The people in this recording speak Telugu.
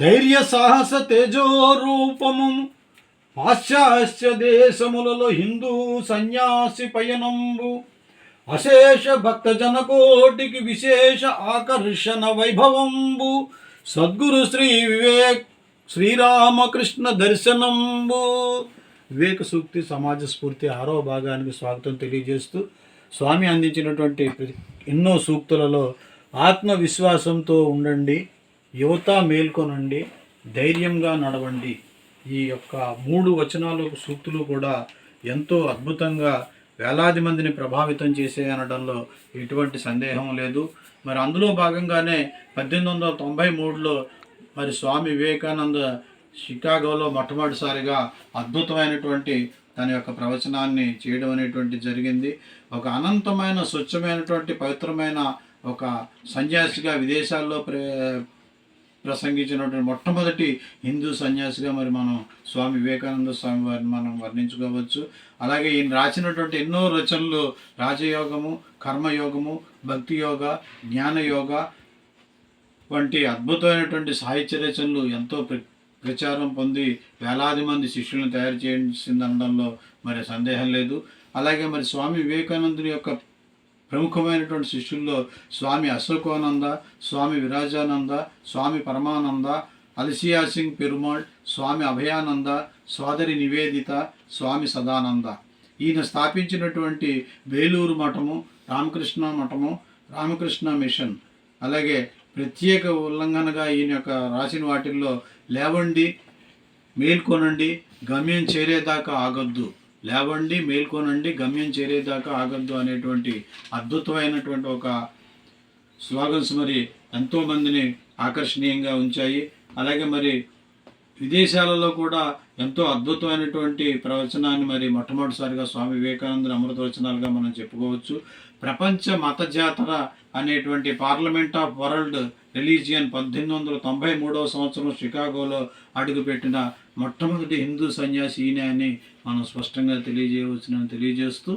ధైర్య సాహస తేజోరూపము పాశ్చాత్య దేశములలో హిందూ సన్యాసి పయనంబు. అశేష భక్త జనకోటికి విశేష ఆకర్షణ వైభవంబు. సద్గురు శ్రీ వివేక్ శ్రీరామకృష్ణ దర్శనంబు. వివేక సూక్తి సమాజ స్ఫూర్తి ఆరో భాగానికి స్వాగతం తెలియజేస్తూ స్వామి అందించినటువంటి ఎన్నో సూక్తులలో ఆత్మవిశ్వాసంతో ఉండండి. యువత మేల్కొనండి ధైర్యంగా నడవండి. ఈ యొక్క మూడు వచనాలు సూక్తులు కూడా ఎంతో అద్భుతంగా వేలాది మందిని ప్రభావితం చేసే అనడంలో ఎటువంటి సందేహం లేదు. మరి అందులో భాగంగానే పద్దెనిమిది వందల తొంభై మూడులో మరి స్వామి వివేకానంద షికాగోలో మొట్టమొదటిసారిగా అద్భుతమైనటువంటి తన యొక్క ప్రవచనాన్ని చేయడం అనేటువంటి జరిగింది. ఒక అనంతమైన స్వచ్ఛమైనటువంటి పవిత్రమైన ఒక సన్యాసిగా విదేశాల్లో ప్రే ప్రసంగించినటువంటి మొట్టమొదటి హిందూ సన్యాసిగా మరి మనం స్వామి వివేకానంద స్వామి వారిని మనం వర్ణించుకోవచ్చు. అలాగే ఈయన రాసినటువంటి ఎన్నో రచనలు రాజయోగము కర్మయోగము భక్తి యోగ జ్ఞానయోగ వంటి అద్భుతమైనటువంటి సాహిత్య రచనలు ఎంతో ప్ర ప్రచారం పొంది వేలాది మంది శిష్యులను తయారు చేసిందనడంలో మరి సందేహం లేదు. అలాగే మరి స్వామి వివేకానందుని యొక్క ప్రముఖమైనటువంటి శిష్యుల్లో స్వామి అశోకానంద స్వామి విరాజానంద స్వామి పరమానంద అలసియా సింగ్ పెరుమాళ్ స్వామి అభయానంద సోదరి నివేదిత స్వామి సదానంద. ఈయన స్థాపించినటువంటి వేలూరు మఠము రామకృష్ణ మఠము రామకృష్ణ మిషన్. అలాగే ప్రత్యేక ఉల్లంఘనగా ఈయన యొక్క రాసిన వాటిల్లో లేవండి మేల్కొనండి గమ్యం చేరేదాకా ఆగొద్దు. లేవండి మేల్కొనండి గమ్యం చేరేదాకా ఆగద్దు అనేటువంటి అద్భుతమైనటువంటి ఒక స్లోగన్స్ మరి ఎంతోమందిని ఆకర్షణీయంగా ఉంచాయి. అలాగే మరి విదేశాలలో కూడా ఎంతో అద్భుతమైనటువంటి ప్రవచనాన్ని మరి మొట్టమొదటిసారిగా స్వామి వివేకానంద అమృత వచనాలుగా మనం చెప్పుకోవచ్చు. ప్రపంచ మత జాతర అనేటువంటి పార్లమెంట్ ఆఫ్ వరల్డ్ రిలీజియన్ పద్దెనిమిది వందల తొంభై మూడవ సంవత్సరం షికాగోలో అడుగుపెట్టిన మొట్టమొదటి హిందూ సన్యాసి ఈయన అని మనం స్పష్టంగా తెలియజేయవచ్చునని తెలియజేస్తూ